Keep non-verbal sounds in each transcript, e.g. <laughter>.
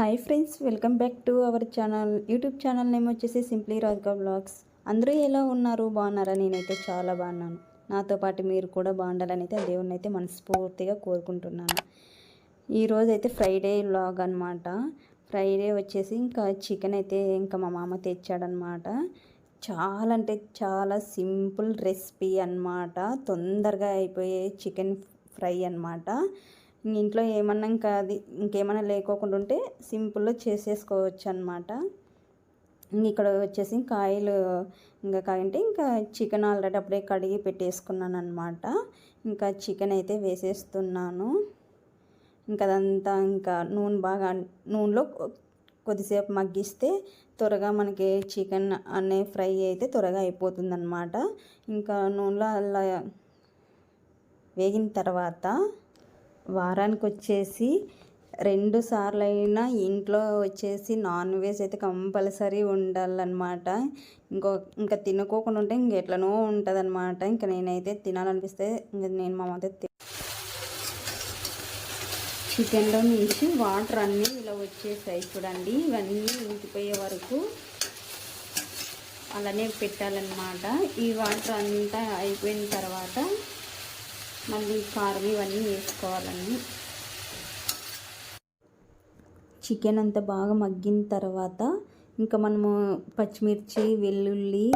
Hi friends welcome back to our channel. YouTube channel name వచ్చేసి simply రాజుగా blogs అందరూ ఎలా ఉన్నారు? బాగున్నారా? నేనైతే చాలా బాగున్నాను. నాతో పాటు మీరు కూడా బాగుండాలని అయితే దేవుడిని అయితే మనస్ఫూర్తిగా కోరుకుంటున్నాను. ఈరోజు అయితే ఫ్రైడే బ్లాగ్ అనమాట ఫ్రైడే వచ్చేసి ఇంకా చికెన్ అయితే ఇంకా మా మామ తెచ్చాడనమాట చాలా అంటే చాలా సింపుల్ రెసిపీ అన్నమాట. తొందరగా అయిపోయే చికెన్ ఫ్రై అన్నమాట. ఇంట్లో ఏమన్నా ఇంకా అది ఇంకేమైనా లేకోకుండా ఉంటే సింపుల్గా చేసేసుకోవచ్చు అనమాట ఇక్కడ వచ్చేసి కాయలు ఇంకా కాయంటే ఇంకా చికెన్ ఆల్రెడీ అప్పుడే కడిగి పెట్టేసుకున్నాను అనమాట ఇంకా చికెన్ అయితే వేసేస్తున్నాను. ఇంకా అదంతా ఇంకా నూనె బాగా నూనెలో కొద్దిసేపు మగ్గిస్తే త్వరగా మనకి చికెన్ అనే ఫ్రై అయితే త్వరగా అయిపోతుందనమాట ఇంకా నూనెలో అలా వేగిన తర్వాత వారానికి వచ్చేసి రెండు సార్లు అయినా ఇంట్లో వచ్చేసి నాన్ వెజ్ అయితే కంపల్సరీ ఉండాలన్నమాట. ఇంకో ఇంకా తినుకోకుండా ఉంటే ఇంక ఎట్లనో ఉంటుంది అనమాట ఇంకా నేనైతే తినాలనిపిస్తే ఇంకా నేను మా మధ్య చికెన్లో నుంచి వాటర్ అన్నీ ఇలా వచ్చేసాయి చూడండి. ఇవన్నీ ఇంకిపోయే వరకు అలానే పెట్టాలన్నమాట. ఈ వాటర్ అంతా అయిపోయిన తర్వాత మళ్ళీ కారం ఇవన్నీ వేసుకోవాలండి. చికెన్ అంతా బాగా మగ్గిన తర్వాత ఇంకా మనము పచ్చిమిర్చి వెల్లుల్లి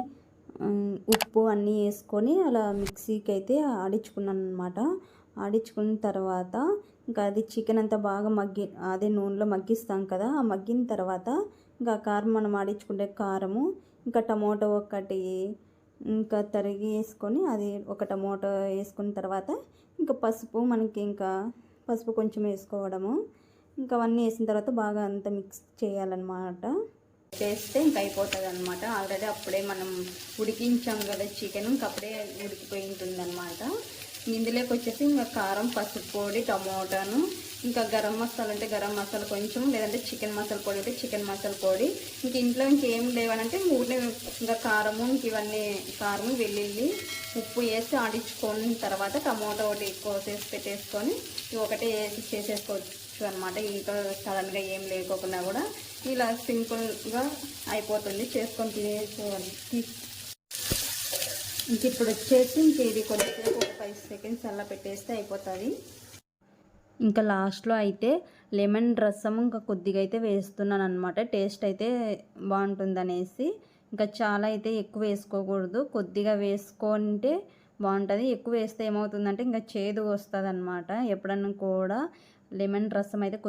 ఉప్పు అన్నీ వేసుకొని అలా మిక్సీకి అయితే ఆడించుకున్నాను అనమాట ఆడించుకున్న తర్వాత ఇంకా అది చికెన్ అంతా బాగా మగ్గి అదే నూనెలో మగ్గిస్తాం కదా ఆ మగ్గిన తర్వాత ఇంకా కారం మనం ఆడించుకుంటే కారము ఇంకా టమోటో ఒకటి ఇంకా తరిగి వేసుకొని అది ఒక టమోటో వేసుకున్న తర్వాత ఇంకా పసుపు మనకి ఇంకా పసుపు కొంచెం వేసుకోవడము. ఇంకా అవన్నీ వేసిన తర్వాత బాగా అంతా మిక్స్ చేయాలన్నమాట. చేస్తే ఇంకా అయిపోతుంది అనమాట ఆల్రెడీ అప్పుడే మనం ఉడికించాం కదా చికెన్ ఇంకా అప్పుడే ఉడికిపోయి ఉంటుంది అనమాట ఇందులోకి వచ్చేసి ఇంకా కారం పసుపు పొడి టమోటాను. ఇంకా గరం మసాలా అంటే గరం మసాలా కొంచెం లేదంటే చికెన్ మసాలా పొడి అంటే చికెన్ మసాలా పొడి. ఇంక ఇంట్లో ఇంకేం లేవనంటే ఊరిని ఇంకా కారము ఇంక ఇవన్నీ కారము వెల్లుల్లి ఉప్పు వేసి ఆడించుకొని తర్వాత టమోటా ఒకటి కోసేసి పెట్టేసుకొని ఒకటే వేసి చేసేసుకోవచ్చు అనమాట ఇంట్లో సడన్గా ఏం లేకోకుండా కూడా ఇలా సింపుల్గా అయిపోతుంది చేసుకొని తినేసుకోవాలి. ఇంక ఇప్పుడు వచ్చేసి ఇంక ఇది కొద్దిసేపు ఫైవ్ సెకండ్స్ అలా పెట్టేస్తే అయిపోతుంది. ఇంకా లాస్ట్లో అయితే లెమన్ రసం ఇంకా కొద్దిగా అయితే వేస్తున్నాను అనమాట టేస్ట్ అయితే బాగుంటుంది అనేసి ఇంకా చాలా అయితే ఎక్కువ వేసుకోకూడదు. కొద్దిగా వేసుకుంటే బాగుంటుంది. ఎక్కువ వేస్తే ఏమవుతుందంటే ఇంకా చేదు వస్తుంది అనమాట ఎప్పుడన్నా కూడా లెమన్ రసం అయితే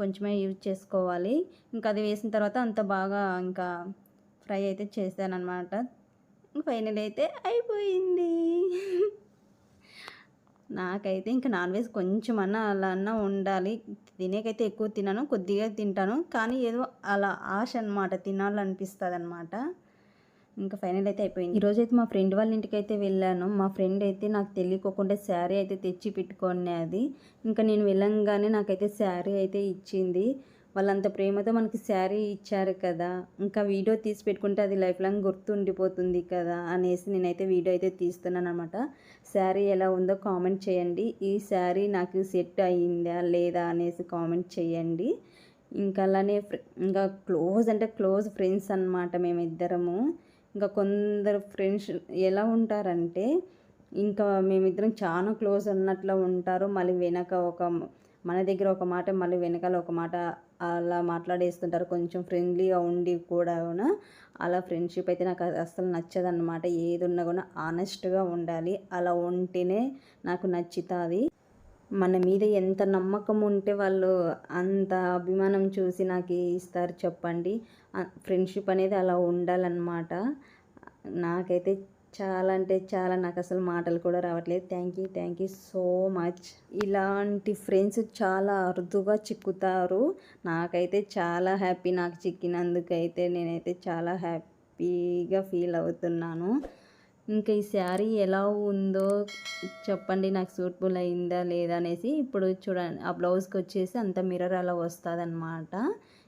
కొంచెమే యూజ్ చేసుకోవాలి. ఇంకా అది వేసిన తర్వాత అంత బాగా ఇంకా ఫ్రై అయితే చేశాను అనమాట ఫైనల్ అయితే అయిపోయింది. <laughs> నాకైతే ఇంకా నాన్ వెజ్ కొంచెం అన్నా అలా అన్నా ఉండాలి. తినేకైతే ఎక్కువ తినను కొద్దిగా తింటాను. కానీ ఏదో అలా ఆశ అనమాట తినాలనిపిస్తుంది అనమాట ఇంకా ఫైనల్ అయితే అయిపోయింది. ఈరోజు అయితే మా ఫ్రెండ్ వాళ్ళ ఇంటికి అయితే వెళ్ళాను. మా ఫ్రెండ్ అయితే నాకు తెలియకోకుండా శారీ అయితే తెచ్చి పెట్టుకునేది ఇంకా నేను వెళ్ళంగానే నాకైతే శారీ అయితే ఇచ్చింది. వాళ్ళంత ప్రేమతో మనకి శారీ ఇచ్చారు కదా ఇంకా వీడియో తీసి పెట్టుకుంటే అది లైఫ్ లాంగ్ గుర్తుండిపోతుంది కదా అనేసి నేనైతే వీడియో అయితే తీస్తున్నాను అనమాట శారీ ఎలా ఉందో కామెంట్ చేయండి. ఈ శారీ నాకు సెట్ అయ్యిందా లేదా అనేసి కామెంట్ చేయండి. ఇంకా అలానే ఇంకా క్లోజ్ అంటే క్లోజ్ ఫ్రెండ్స్ అనమాట మేమిద్దరము. ఇంకా కొందరు ఫ్రెండ్స్ ఎలా ఉంటారంటే ఇంకా మేమిద్దరం చాలా క్లోజ్ అన్నట్లు ఉంటారు. మళ్ళీ వెనక ఒక మన దగ్గర ఒక మాట మళ్ళీ వెనకాల ఒక మాట అలా మాట్లాడేస్తుంటారు. కొంచెం ఫ్రెండ్లీగా ఉండి కూడా అలా ఫ్రెండ్షిప్ అయితే నాకు అస్సలు నచ్చదన్నమాట. ఏది ఉన్నా కూడా ఆనెస్ట్గా ఉండాలి. అలా ఉంటేనే నాకు నచ్చుతుంది. మన మీద ఎంత నమ్మకం ఉంటే వాళ్ళు అంత అభిమానం చూసి నాకు ఇస్తారు చెప్పండి. ఫ్రెండ్షిప్ అనేది అలా ఉండాలన్నమాట. నాకైతే చాలా అంటే చాలా నాకు అసలు మాటలు కూడా రావట్లేదు. Thank you thank you so much. ఇలాంటి ఫ్రెండ్స్ చాలా అరుదుగా చిక్కుతారు. నాకైతే చాలా హ్యాపీ నాకు చిక్కినందుకైతే నేనైతే చాలా హ్యాపీగా ఫీల్ అవుతున్నాను. ఇంకా ఈ శారీ ఎలా ఉందో చెప్పండి నాకు సూట్బుల్ అయిందా లేదా అనేసి ఇప్పుడు చూడండి ఆ బ్లౌజ్కి వచ్చేసి అంత మిర్రర్ అలా వస్తుంది అనమాట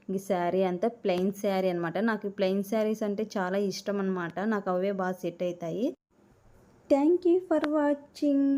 ఈ శారీ అంతా ప్లెయిన్ శారీ అనమాట నాకు ప్లెయిన్ శారీస్ అంటే చాలా ఇష్టం అనమాట నాకు అవే బాగా సెట్ అవుతాయి. Thank you for watching.